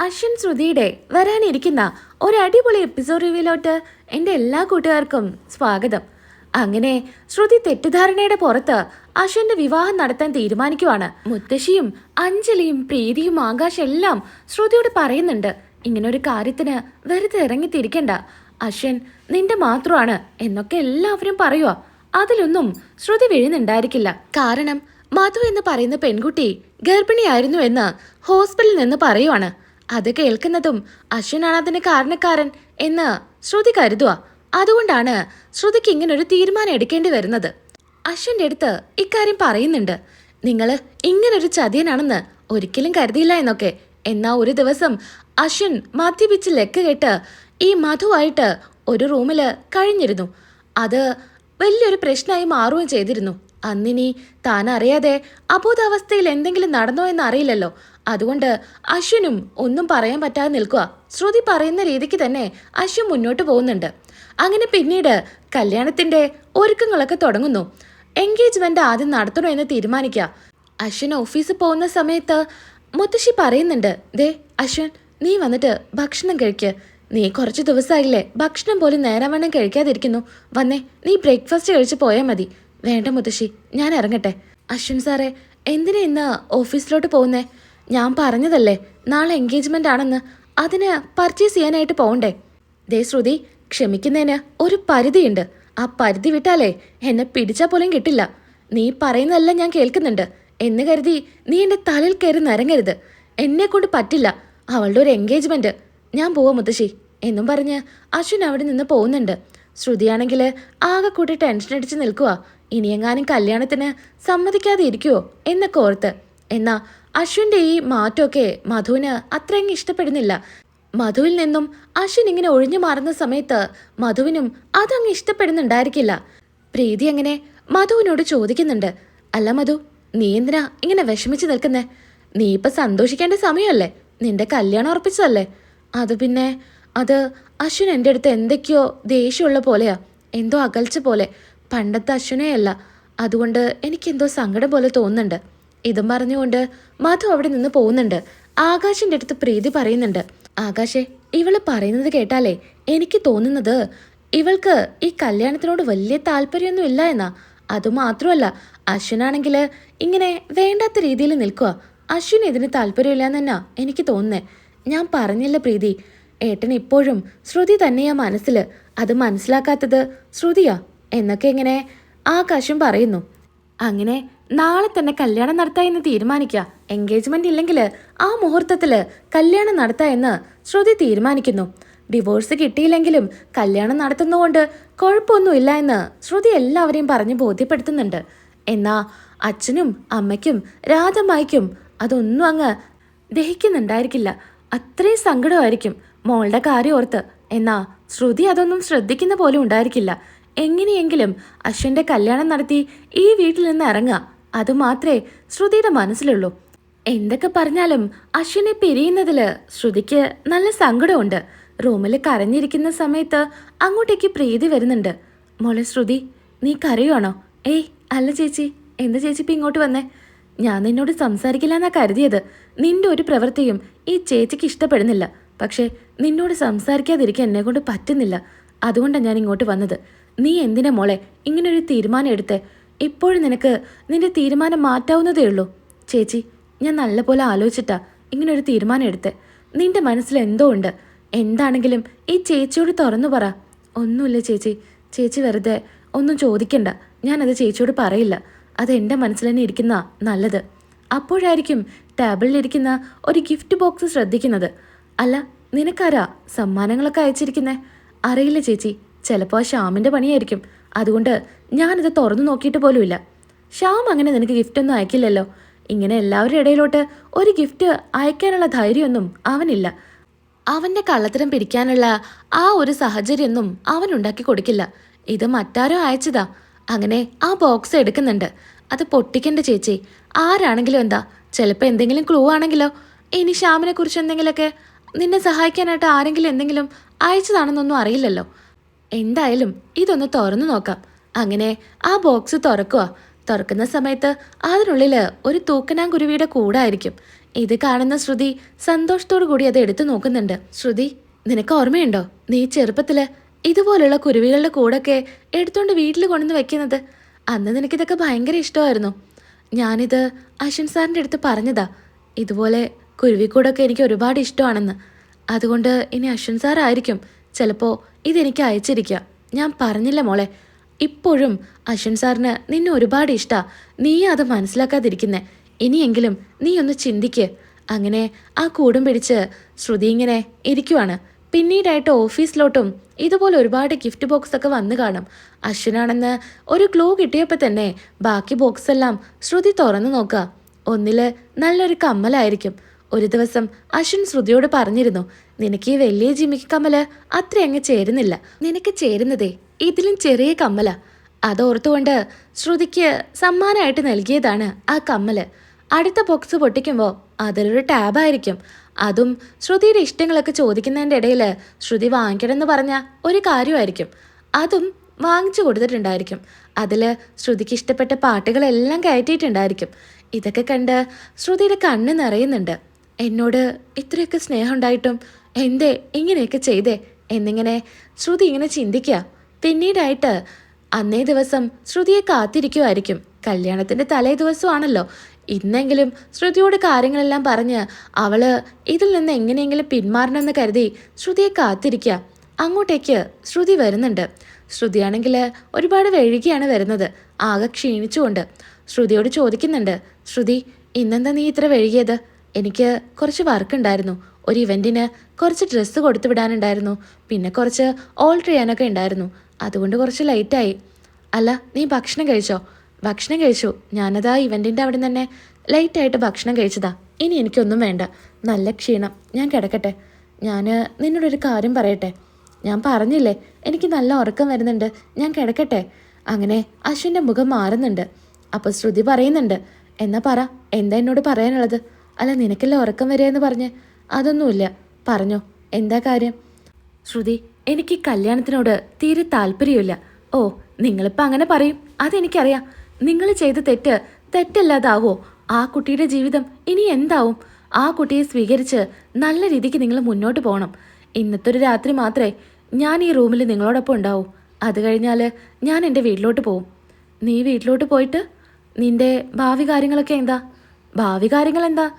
അശ്വിൻ ശ്രുതിയുടെ വരാനിരിക്കുന്ന ഒരു അടിപൊളി എപ്പിസോഡ് റിവ്യൂലോട്ട് എന്റെ എല്ലാ കൂട്ടുകാർക്കും സ്വാഗതം. അങ്ങനെ ശ്രുതി തെറ്റിദ്ധാരണയുടെ പുറത്ത് അശ്വിന്റെ വിവാഹം നടത്താൻ തീരുമാനിക്കുവാണ്. മുത്തശ്ശിയും അഞ്ജലിയും പ്രീതിയും ആകാശ് എല്ലാം ശ്രുതിയോട് പറയുന്നുണ്ട്. ഇങ്ങനൊരു കാര്യത്തിന് വെറുതെ ഇറങ്ങിത്തിരിക്കണ്ട. അശ്വിൻ നിന്റെ മാത്രമാണ് എന്നൊക്കെ എല്ലാവരും പറയുക അതിലൊന്നും ശ്രുതി വീഴുന്നുണ്ടായിരിക്കില്ല. കാരണം മധു എന്ന് പറയുന്ന പെൺകുട്ടി ഗർഭിണിയായിരുന്നു എന്ന് ഹോസ്പിറ്റലിൽ നിന്ന് പറയുവാണ്. അത് കേൾക്കുന്നതും അശ്വിനാണ് അതിന് കാരണക്കാരൻ എന്ന് ശ്രുതി കരുതുക. അതുകൊണ്ടാണ് ശ്രുതിക്ക് ഒരു തീരുമാനം എടുക്കേണ്ടി വരുന്നത്. അശ്വിന്റെ അടുത്ത് ഇക്കാര്യം പറയുന്നുണ്ട്. നിങ്ങൾ ഇങ്ങനൊരു ചതിയനാണെന്ന് ഒരിക്കലും കരുതിയില്ല എന്നൊക്കെ. എന്നാ ഒരു ദിവസം അശ്വിൻ മദ്യപിച്ച് ലെക്ക് കേട്ട് ഈ മധുവായിട്ട് ഒരു റൂമിൽ കഴിഞ്ഞിരുന്നു. അത് വലിയൊരു പ്രശ്നമായി മാറുകയും ചെയ്തിരുന്നു. അന്നിനി താൻ അറിയാതെ അബോധാവസ്ഥയിൽ എന്തെങ്കിലും നടന്നോ എന്ന് അറിയില്ലല്ലോ അതുകൊണ്ട് അശ്വിനും ഒന്നും പറയാൻ പറ്റാതെ നിൽക്കുക ശ്രുതി പറയുന്ന രീതിക്ക് തന്നെ അശ്വിൻ മുന്നോട്ട് പോകുന്നുണ്ട്. അങ്ങനെ പിന്നീട് കല്യാണത്തിന്റെ ഒരുക്കങ്ങളൊക്കെ തുടങ്ങുന്നു. എൻഗേജ്മെന്റ് ആദ്യം നടത്തണോ എന്ന് തീരുമാനിക്കുക. അശ്വിൻ ഓഫീസിൽ പോകുന്ന സമയത്ത് മുത്തശ്ശി പറയുന്നുണ്ട് ദേ അശ്വിൻ നീ വന്നിട്ട് ഭക്ഷണം കഴിക്ക്. നീ കുറച്ച് ദിവസമായില്ലേ ഭക്ഷണം പോലും നേരവണ്ണം കഴിക്കാതിരിക്കുന്നു. വന്നേ നീ ബ്രേക്ക്ഫാസ്റ്റ് കഴിച്ച് പോയാൽ മതി. വേണ്ട മുത്തശ്ശി ഞാൻ ഇറങ്ങട്ടെ. അശ്വിൻ സാറേ എന്തിനാ ഇന്ന് ഓഫീസിലോട്ട് പോകുന്നേ? ഞാൻ പറഞ്ഞതല്ലേ നാളെ എൻഗേജ്മെന്റ് ആണെന്ന്. അതിന് പർച്ചേസ് ചെയ്യാനായിട്ട് പോകണ്ടേ? ദേ ശ്രുതി ക്ഷമിക്കുന്നതിന് ഒരു പരിധിയുണ്ട്. ആ പരിധി വിട്ടാലേ എന്നെ പിടിച്ചാൽ പോലും കിട്ടില്ല. നീ പറയുന്നതല്ല ഞാൻ കേൾക്കുന്നുണ്ട്. എന്ന് കരുതി നീ എന്റെ തലയിൽ കയറി നിരങ്ങരുത്. എന്നെ കൊണ്ട് പറ്റില്ല. അവളുടെ ഒരു എൻഗേജ്മെന്റ് ഞാൻ പോവാ മുത്തശ്ശി എന്നും പറഞ്ഞ് അശ്വിൻ അവിടെ നിന്ന് പോകുന്നുണ്ട്. ശ്രുതിയാണെങ്കിൽ ആകെ കൂട്ടി ടെൻഷൻ അടിച്ച് നിൽക്കുക ഇനിയെങ്ങാനും കല്യാണത്തിന് സമ്മതിക്കാതെ ഇരിക്കുവോ എന്നൊക്കെ ഓർത്ത്. എന്നാ അശ്വിന്റെ ഈ മാറ്റമൊക്കെ മധുവിന് അത്രയങ്ങ് ഇഷ്ടപ്പെടുന്നില്ല. മധുവിൽ നിന്നും അശ്വിൻ ഇങ്ങനെ ഒഴിഞ്ഞു മാറുന്ന സമയത്ത് മധുവിനും അതങ്ങ് ഇഷ്ടപ്പെടുന്നുണ്ടായിരിക്കില്ല. പ്രീതി അങ്ങനെ മധുവിനോട് ചോദിക്കുന്നുണ്ട്. അല്ല മധു നീ എന്തിനാ ഇങ്ങനെ വിഷമിച്ച് നിൽക്കുന്നേ? നീ ഇപ്പൊ സന്തോഷിക്കേണ്ട സമയമല്ലേ? നിന്റെ കല്യാണം ഉറപ്പിച്ചതല്ലേ? അത് പിന്നെ അത് അശ്വിൻ എന്റെ അടുത്ത് എന്തൊക്കെയോ ദേഷ്യമുള്ള പോലെയാ. എന്തോ അകൽച്ച പോലെ. പണ്ടത്തെ അശ്വിനെയല്ല. അതുകൊണ്ട് എനിക്കെന്തോ സങ്കടം പോലെ തോന്നുന്നുണ്ട്. ഇതും പറഞ്ഞുകൊണ്ട് മധു അവിടെ നിന്ന് പോകുന്നുണ്ട്. ആകാശിന്റെ അടുത്ത് പ്രീതി പറയുന്നുണ്ട്. ആകാശേ ഇവൾ പറയുന്നത് കേട്ടാലേ എനിക്ക് തോന്നുന്നത് ഇവൾക്ക് ഈ കല്യാണത്തിനോട് വലിയ താല്പര്യമൊന്നും ഇല്ല എന്നാ. അതുമാത്രമല്ല അശ്വിനാണെങ്കിൽ ഇങ്ങനെ വേണ്ടാത്ത രീതിയിൽ നിൽക്കുക. അശ്വിന് ഇതിന് താല്പര്യമില്ല എന്നാ എനിക്ക് തോന്നുന്നേ. ഞാൻ പറഞ്ഞില്ല പ്രീതി. ഏട്ടൻ ഇപ്പോഴും ശ്രുതി തന്നെയാ മനസ്സിൽ അത് മനസ്സിലാക്കാത്തത് ശ്രുതിയാ എന്നൊക്കെ ഇങ്ങനെ ആകാശം പറയുന്നു. അങ്ങനെ നാളെ തന്നെ കല്യാണം നടത്താ എന്ന് തീരുമാനിക്കുക. എൻഗേജ്മെന്റ് ഇല്ലെങ്കിൽ ആ മുഹൂർത്തത്തിൽ കല്യാണം നടത്താ എന്ന് ശ്രുതി തീരുമാനിക്കുന്നു. ഡിവോഴ്സ് കിട്ടിയില്ലെങ്കിലും കല്യാണം നടത്തുന്നതുകൊണ്ട് കുഴപ്പമൊന്നുമില്ല എന്ന് ശ്രുതി എല്ലാവരെയും പറഞ്ഞ് ബോധ്യപ്പെടുത്തുന്നുണ്ട്. എന്നാ അച്ഛനും അമ്മയ്ക്കും രാധമ്മയ്ക്കും അതൊന്നും അങ്ങ് ദഹിക്കുന്നുണ്ടായിരിക്കില്ല. അത്രയും സങ്കടമായിരിക്കും മോളുടെ കാര്യം ഓർത്ത്. എന്നാ ശ്രുതി അതൊന്നും ശ്രദ്ധിക്കുന്ന പോലും ഉണ്ടായിരിക്കില്ല. എങ്ങനെയെങ്കിലും അശ്വിന്റെ കല്യാണം നടത്തി ഈ വീട്ടിൽ നിന്ന് ഇറങ്ങുക. അതുമാത്രേ ശ്രുതിയുടെ മനസ്സിലുള്ളൂ. എന്തൊക്കെ പറഞ്ഞാലും അശ്വിനെ പിരിയുന്നതിൽ ശ്രുതിക്ക് നല്ല സങ്കടമുണ്ട്. റൂമിൽ കരഞ്ഞിരിക്കുന്ന സമയത്ത് അങ്ങോട്ടേക്ക് പ്രീതി വരുന്നുണ്ട്. മോളെ ശ്രുതി നീ കരയുവാണോ? ഏയ് അല്ല ചേച്ചി എന്താ ചേച്ചി ഇപ്പം ഇങ്ങോട്ട് വന്നേ? ഞാൻ നിന്നോട് സംസാരിക്കില്ല എന്നാ കരുതിയത്. നിന്റെ ഒരു പ്രവൃത്തിയും ഈ ചേച്ചിക്ക് ഇഷ്ടപ്പെടുന്നില്ല. പക്ഷേ നിന്നോട് സംസാരിക്കാതിരിക്കാൻ എന്നെ കൊണ്ട് പറ്റുന്നില്ല. അതുകൊണ്ടാണ് ഞാൻ ഇങ്ങോട്ട് വന്നത്. നീ എന്തിനാ മോളെ ഇങ്ങനൊരു തീരുമാനം എടുത്തേ? ഇപ്പോഴും നിനക്ക് നിന്റെ തീരുമാനം മാറ്റാവുന്നതേ ഉള്ളൂ. ചേച്ചി ഞാൻ നല്ലപോലെ ആലോചിച്ചിട്ടാ ഇങ്ങനൊരു തീരുമാനം എടുത്തേ. നിന്റെ മനസ്സിൽ എന്തോ ഉണ്ട്. എന്താണെങ്കിലും ഈ ചേച്ചിയോട് തുറന്നു പറ. ഒന്നുമില്ല ചേച്ചി. ചേച്ചി വെറുതെ ഒന്നും ചോദിക്കണ്ട. ഞാനത് ചേച്ചിയോട് പറയില്ല. അത് എന്റെ മനസ്സിൽ തന്നെ ഇരിക്കുന്ന നല്ലത്. അപ്പോഴായിരിക്കും ടേബിളിലിരിക്കുന്ന ഒരു ഗിഫ്റ്റ് ബോക്സ് ശ്രദ്ധിക്കുന്നത്. അല്ല നിനക്കാരാ സമ്മാനങ്ങളൊക്കെ അയച്ചിരിക്കുന്നേ? അറിയില്ല ചേച്ചി. ചിലപ്പോൾ ആ ശ്യാമിന്റെ പണിയായിരിക്കും. അതുകൊണ്ട് ഞാനത് തുറന്നു നോക്കിയിട്ട് പോലുമില്ല. ശ്യാം അങ്ങനെ നിനക്ക് ഗിഫ്റ്റൊന്നും അയക്കില്ലല്ലോ. ഇങ്ങനെ എല്ലാവരുടെ ഇടയിലോട്ട് ഒരു ഗിഫ്റ്റ് അയക്കാനുള്ള ധൈര്യമൊന്നും അവനില്ല. അവന്റെ കള്ളത്തരം പിടിക്കാനുള്ള ആ ഒരു സാഹചര്യമൊന്നും അവൻ ഉണ്ടാക്കി കൊടുക്കില്ല. ഇത് മറ്റാരോ അയച്ചതാ. അങ്ങനെ ആ ബോക്സ് എടുക്കുന്നുണ്ട്. അത് പൊട്ടിക്കണ്ട ചേച്ചി. ആരാണെങ്കിലും എന്താ? ചിലപ്പോൾ എന്തെങ്കിലും ക്ലൂ ആണെങ്കിലോ? ഇനി ശ്യാമിനെ കുറിച്ച് എന്തെങ്കിലുമൊക്കെ നിന്നെ സഹായിക്കാനായിട്ട് ആരെങ്കിലും എന്തെങ്കിലും അയച്ചതാണെന്നൊന്നും അറിയില്ലല്ലോ. എന്തായാലും ഇതൊന്ന് തുറന്നു നോക്കാം. അങ്ങനെ ആ ബോക്സ് തുറക്കുക തുറക്കുന്ന സമയത്ത് അതിനുള്ളിൽ ഒരു തൂക്കനാങ്കുരുവിയുടെ കൂടായിരിക്കും. ഇത് കാണുന്ന ശ്രുതി സന്തോഷത്തോടു കൂടി അത് എടുത്തു നോക്കുന്നുണ്ട്. ശ്രുതി നിനക്ക് ഓർമ്മയുണ്ടോ? നീ ചെറുപ്പത്തിൽ ഇതുപോലുള്ള കുരുവികളുടെ കൂടൊക്കെ എടുത്തോണ്ട് വീട്ടിൽ കൊണ്ടുവന്ന് വെക്കുന്നത്? അന്ന് നിനക്കിതൊക്കെ ഭയങ്കര ഇഷ്ടമായിരുന്നു. ഞാനിത് അശ്വിൻ സാറിന്റെ അടുത്ത് പറഞ്ഞതാ. ഇതുപോലെ കുരുവിക്കൂടൊക്കെ എനിക്ക് ഒരുപാട് ഇഷ്ടമാണെന്ന്. അതുകൊണ്ട് ഇനി അശ്വിൻ സാറായിരിക്കും. ചിലപ്പോൾ ഇതെനിക്ക് അയച്ചിരിക്കുക ഞാൻ പറഞ്ഞില്ല മോളെ. ഇപ്പോഴും അശ്വൻ സാറിന് നിന്നെ ഒരുപാട് ഇഷ്ടാ. നീ അത് മനസ്സിലാക്കാതിരിക്കുന്നേ. ഇനിയെങ്കിലും നീ ഒന്ന് ചിന്തിക്ക്. അങ്ങനെ ആ കൂടും പിടിച്ച് ശ്രുതി ഇങ്ങനെ ഇരിക്കുവാണ്. പിന്നീടായിട്ട് ഓഫീസിലോട്ടും ഇതുപോലെ ഒരുപാട് ഗിഫ്റ്റ് ബോക്സ് ഒക്കെ വന്നു കാണും. അശ്വിനാണെന്ന് ഒരു ക്ലൂ കിട്ടിയപ്പോൾ തന്നെ ബാക്കി ബോക്സ് എല്ലാം ശ്രുതി തുറന്നു നോക്കുക ഒന്നിൽ നല്ലൊരു കമ്മലായിരിക്കും. ഒരു ദിവസം അശ്വിൻ ശ്രുതിയോട് പറഞ്ഞിരുന്നു നിനക്ക് ഈ വലിയ ജിമിക്ക് കമ്മൽ അത്ര അങ്ങ് ചേരുന്നില്ല. നിനക്ക് ചേരുന്നതേ ഇതിലും ചെറിയ കമ്മല. അതോർത്തുകൊണ്ട് ശ്രുതിക്ക് സമ്മാനമായിട്ട് നൽകിയതാണ് ആ കമ്മൽ. അടുത്ത ബോക്സ് പൊട്ടിക്കുമ്പോൾ അതിലൊരു ടാബായിരിക്കും. അതും ശ്രുതിയുടെ ഇഷ്ടങ്ങളൊക്കെ ചോദിക്കുന്നതിന്റെ ഇടയിൽ ശ്രുതി വാങ്ങിക്കണമെന്ന് പറഞ്ഞ ഒരു കാര്യമായിരിക്കും. അതും വാങ്ങിച്ചു കൊടുത്തിട്ടുണ്ടായിരിക്കും. അതിൽ ശ്രുതിക്ക് ഇഷ്ടപ്പെട്ട പാട്ടുകളെല്ലാം കയറ്റിയിട്ടുണ്ടായിരിക്കും. ഇതൊക്കെ കണ്ട് ശ്രുതിയുടെ കണ്ണ് നിറയുന്നുണ്ട്. എന്നോട് ഇത്രയൊക്കെ സ്നേഹം ഉണ്ടായിട്ടും എന്തേ ഇങ്ങനെയൊക്കെ ചെയ്തേ എന്നിങ്ങനെ ശ്രുതി ഇങ്ങനെ ചിന്തിക്കുക പിന്നീടായിട്ട് അന്നേ ദിവസം ശ്രുതിയെ കാത്തിരിക്കുമായിരിക്കും കല്യാണത്തിന്റെ തലേ ദിവസമാണല്ലോ. ഇന്നെങ്കിലും ശ്രുതിയോട് കാര്യങ്ങളെല്ലാം പറഞ്ഞ് അവൾ ഇതിൽ നിന്ന് എങ്ങനെയെങ്കിലും പിന്മാറണമെന്ന് കരുതി ശ്രുതിയെ കാത്തിരിക്കുക അങ്ങോട്ടേക്ക് ശ്രുതി വരുന്നുണ്ട്. ശ്രുതിയാണെങ്കിൽ ഒരുപാട് വഴുകിയാണ് വരുന്നത്. ആകെ ക്ഷീണിച്ചുകൊണ്ട്. ശ്രുതിയോട് ചോദിക്കുന്നുണ്ട് ശ്രുതി ഇന്നെന്താ നീ ഇത്ര വൈകിയത്? എനിക്ക് കുറച്ച് വർക്ക് ഉണ്ടായിരുന്നു. ഒരു ഇവന്റിന് കുറച്ച് ഡ്രസ്സ് കൊടുത്തു വിടാനുണ്ടായിരുന്നു. പിന്നെ കുറച്ച് ഓൾട്ടർ ചെയ്യാനൊക്കെ ഉണ്ടായിരുന്നു. അതുകൊണ്ട് കുറച്ച് ലൈറ്റായി അല്ല നീ ഭക്ഷണം കഴിച്ചോ? ഭക്ഷണം കഴിച്ചു. ഞാനതാ ഇവന്റിന്റെ അവിടെ തന്നെ ലൈറ്റായിട്ട് ഭക്ഷണം കഴിച്ചതാ. ഇനി എനിക്കൊന്നും വേണ്ട. നല്ല ക്ഷീണം. ഞാൻ കിടക്കട്ടെ. ഞാൻ നിന്നോടൊരു കാര്യം പറയട്ടെ. ഞാൻ പറഞ്ഞില്ലേ എനിക്ക് നല്ല ഉറക്കം വരുന്നുണ്ട്. ഞാൻ കിടക്കട്ടെ. അങ്ങനെ അശ്വിന്റെ മുഖം മാറുന്നുണ്ട്. അപ്പോൾ ശ്രുതി പറയുന്നുണ്ട് എന്നാ പറ എന്താ എന്നോട് പറയാനുള്ളത്? അല്ല നിനക്കല്ല ഉറക്കം വരികയെന്ന് പറഞ്ഞ്? അതൊന്നുമില്ല. പറഞ്ഞോ. എന്താ കാര്യം? ശ്രുതി എനിക്ക് കല്യാണത്തിനോട് തീരെ താല്പര്യമില്ല. ഓ നിങ്ങളിപ്പോൾ അങ്ങനെ പറയും. അതെനിക്കറിയാം. നിങ്ങൾ ചെയ്ത തെറ്റ് തെറ്റല്ലാതാവോ? ആ കുട്ടിയുടെ ജീവിതം ഇനി എന്താവും? ആ കുട്ടിയെ സ്വീകരിച്ച് നല്ല രീതിക്ക് നിങ്ങൾ മുന്നോട്ട് പോകണം. ഇന്നത്തെ ഒരു രാത്രി മാത്രമേ ഞാൻ ഈ റൂമിൽ നിങ്ങളോടൊപ്പം ഉണ്ടാവൂ. അത് കഴിഞ്ഞാൽ ഞാൻ എന്റെ വീട്ടിലോട്ട് പോവും. നീ വീട്ടിലോട്ട് പോയിട്ട് നിന്റെ ഭാവി കാര്യങ്ങളൊക്കെ എന്താ? ഭാവി കാര്യങ്ങൾ എന്താ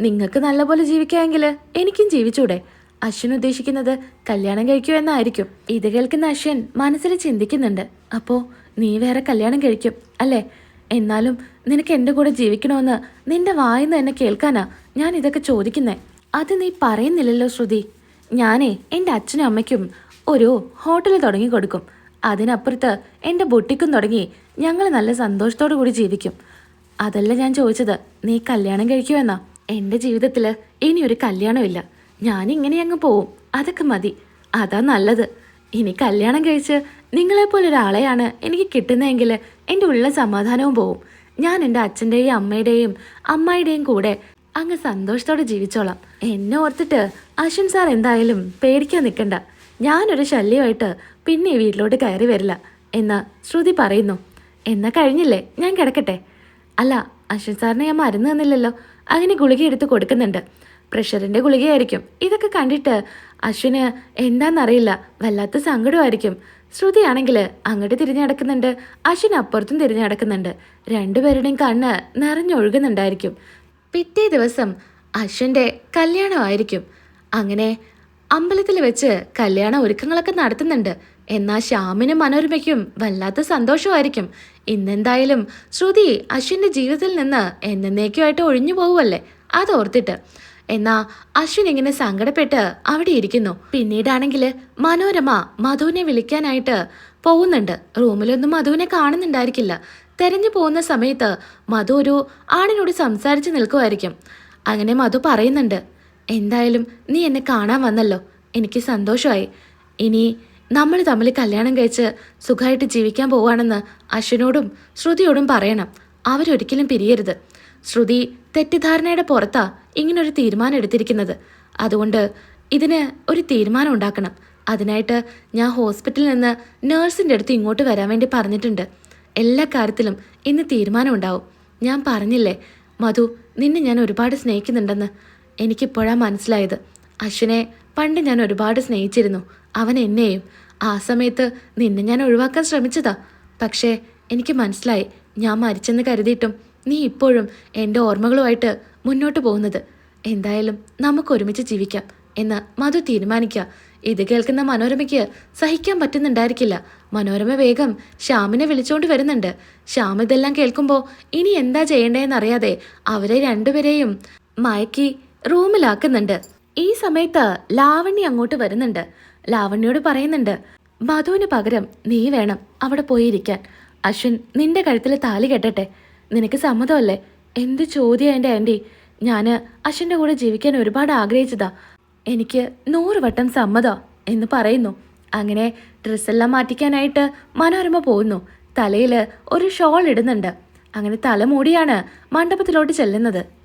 നിങ്ങൾക്ക് നല്ലപോലെ ജീവിക്കാമെങ്കിൽ എനിക്കും ജീവിച്ചൂടെ. അശ്വിൻ ഉദ്ദേശിക്കുന്നത് കല്യാണം കഴിക്കൂ എന്നായിരിക്കും. ഇത് കേൾക്കുന്ന അശ്വിൻ മനസ്സിൽ ചിന്തിക്കുന്നുണ്ട്. അപ്പോൾ നീ വേറെ കല്യാണം കഴിക്കും അല്ലേ? എന്നാലും നിനക്ക് എന്റെ കൂടെ ജീവിക്കണമെന്ന് നിന്റെ വായിന്ന് തന്നെ കേൾക്കാനാ ഞാൻ ഇതൊക്കെ ചോദിക്കുന്നേ. അത് നീ പറയുന്നില്ലല്ലോ ശ്രുതി. ഞാനേ എന്റെ അച്ഛനും അമ്മയ്ക്കും ഒരു ഹോട്ടൽ തുടങ്ങി കൊടുക്കും. അതിനപ്പുറത്ത് എന്റെ ബൊട്ടിക്കും തുടങ്ങി ഞങ്ങൾ നല്ല സന്തോഷത്തോടു കൂടി ജീവിക്കും. അതല്ല ഞാൻ ചോദിച്ചത് നീ കല്യാണം കഴിക്കുമെന്നാ എന്റെ ജീവിതത്തിൽ ഇനി ഒരു കല്യാണമില്ല. ഞാൻ ഇങ്ങനെ അങ്ങ് പോവും. അതൊക്കെ മതി. അതാ നല്ലത്. ഇനി കല്യാണം കഴിച്ച് നിങ്ങളെപ്പോലെ ഒരാളെയാണ് എനിക്ക് കിട്ടുന്നതെങ്കിൽ എന്റെ ഉള്ള സമാധാനവും പോവും. ഞാൻ എന്റെ അച്ഛന്റെയും അമ്മയുടെയും അമ്മായിയുടെയും കൂടെ അങ്ങ് സന്തോഷത്തോടെ ജീവിച്ചോളാം. എന്നെ ഓർത്തിട്ട് അശ്വിൻ സാർ എന്തായാലും പേടിക്കാൻ നിൽക്കണ്ട. ഞാനൊരു ശല്യമായിട്ട് പിന്നെ വീട്ടിലോട്ട് കയറി വരില്ല. എന്ന് ശ്രുതി പറയുന്നു. എന്നാ കഴിഞ്ഞില്ലേ? ഞാൻ കിടക്കട്ടെ. അല്ല അശ്വിൻ സാറിന് ഞാൻ മരുന്ന് തന്നില്ലല്ലോ. അങ്ങനെ ഗുളിക എടുത്ത് കൊടുക്കുന്നുണ്ട്. പ്രഷറിന്റെ ഗുളികയായിരിക്കും. ഇതൊക്കെ കണ്ടിട്ട് അശ്വിന് എന്താണെന്നറിയില്ല വല്ലാത്ത സങ്കടമായിരിക്കും. ശ്രുതിയാണെങ്കിൽ അങ്ങോട്ട് തിരിഞ്ഞു നടക്കുന്നുണ്ട്. അശ്വിൻ അപ്പുറത്തും തിരിഞ്ഞു നടക്കുന്നുണ്ട്. രണ്ടുപേരുടെയും കണ്ണ് നിറഞ്ഞൊഴുകുന്നുണ്ടായിരിക്കും. പിറ്റേ ദിവസം അശ്വിന്റെ കല്യാണമായിരിക്കും. അങ്ങനെ അമ്പലത്തിൽ വെച്ച് കല്യാണ ഒരുക്കങ്ങളൊക്കെ നടത്തുന്നുണ്ട്. എന്നാൽ ശ്യാമിനും മനോരമയ്ക്കും വല്ലാത്ത സന്തോഷമായിരിക്കും. ഇന്നെന്തായാലും ശ്രുതി അശ്വിന്റെ ജീവിതത്തിൽ നിന്ന് എന്നേക്കുമായിട്ട് ഒഴിഞ്ഞു പോകുമല്ലേ അതോർത്തിട്ട് എന്നാ അശ്വിൻ ഇങ്ങനെ സങ്കടപ്പെട്ട് അവിടെ ഇരിക്കുന്നു. പിന്നീടാണെങ്കിൽ മനോരമ മധുവിനെ വിളിക്കാനായിട്ട് പോകുന്നുണ്ട്. റൂമിലൊന്നും മധുവിനെ കാണുന്നുണ്ടായിരിക്കില്ല. തെരഞ്ഞു പോകുന്ന സമയത്ത് മധു ഒരു ആണിനോട് സംസാരിച്ച് നിൽക്കുമായിരിക്കും. അങ്ങനെ മധു പറയുന്നുണ്ട് എന്തായാലും നീ എന്നെ കാണാൻ വന്നല്ലോ. എനിക്ക് സന്തോഷമായി. ഇനി നമ്മൾ തമ്മിൽ കല്യാണം കഴിച്ച് സുഖമായിട്ട് ജീവിക്കാൻ പോവാണെന്ന് അശ്വിനോടും ശ്രുതിയോടും പറയണം. അവരൊരിക്കലും പിരിയരുത്. ശ്രുതി തെറ്റിദ്ധാരണയുടെ പുറത്താ ഇങ്ങനൊരു തീരുമാനം എടുത്തിരിക്കുന്നത്. അതുകൊണ്ട് ഇതിന് ഒരു തീരുമാനം ഉണ്ടാക്കണം. അതിനായിട്ട് ഞാൻ ഹോസ്പിറ്റലിൽ നിന്ന് നേഴ്സിന്റെ അടുത്ത് ഇങ്ങോട്ട് വരാൻ വേണ്ടി പറഞ്ഞിട്ടുണ്ട്. എല്ലാ കാര്യത്തിലും ഇന്ന് തീരുമാനം ഉണ്ടാവും. ഞാൻ പറഞ്ഞില്ലേ മധു നിന്നെ ഞാൻ ഒരുപാട് സ്നേഹിക്കുന്നുണ്ടെന്ന് എനിക്കിപ്പോഴാണ് മനസ്സിലായത്. അശ്വിനെ പണ്ട് ഞാൻ ഒരുപാട് സ്നേഹിച്ചിരുന്നു. അവൻ എന്നെയും. ആ സമയത്ത് നിന്നെ ഞാൻ ഒഴിവാക്കാൻ ശ്രമിച്ചതാ. പക്ഷേ എനിക്ക് മനസ്സിലായി. ഞാൻ മരിച്ചെന്ന് കരുതിയിട്ടും നീ ഇപ്പോഴും എന്റെ ഓർമ്മകളുമായിട്ട് മുന്നോട്ട് പോകുന്നത്. എന്തായാലും നമുക്ക് ഒരുമിച്ച് ജീവിക്കാം എന്ന് മധു തീരുമാനിക്കുക. ഇത് കേൾക്കുന്ന മനോരമയ്ക്ക് സഹിക്കാൻ പറ്റുന്നുണ്ടായിരിക്കില്ല. മനോരമ വേഗം ശ്യാമിനെ വിളിച്ചുകൊണ്ട് വരുന്നുണ്ട്. ശ്യാം ഇതെല്ലാം കേൾക്കുമ്പോൾ ഇനി എന്താ ചെയ്യേണ്ടതെന്ന് അറിയാതെ അവരെ രണ്ടുപേരെയും മയക്കി റൂമിലാക്കുന്നുണ്ട്. ഈ സമയത്ത് ലാവണ്യ അങ്ങോട്ട് വരുന്നുണ്ട്. ലാവണ്യോട് പറയുന്നുണ്ട് മധുവിന് പകരം നീ വേണം അവിടെ പോയിരിക്കാൻ. അശ്വിൻ നിന്റെ കഴുത്തിൽ താലി കെട്ടട്ടെ. നിനക്ക് സമ്മതമല്ലേ? എന്ത് ചോദ്യം എന്റെ ആന്റി? ഞാൻ അശ്വിന്റെ കൂടെ ജീവിക്കാൻ ഒരുപാട് ആഗ്രഹിച്ചതാ. എനിക്ക് നൂറ് വട്ടം സമ്മതോ എന്ന് പറയുന്നു. അങ്ങനെ ഡ്രസ്സെല്ലാം മാറ്റിക്കാനായിട്ട് മനോരമ പോകുന്നു. തലയിൽ ഒരു ഷോൾ ഇടുന്നുണ്ട്. അങ്ങനെ തല മൂടിയാണ് മണ്ഡപത്തിലോട്ട് ചെല്ലുന്നത്.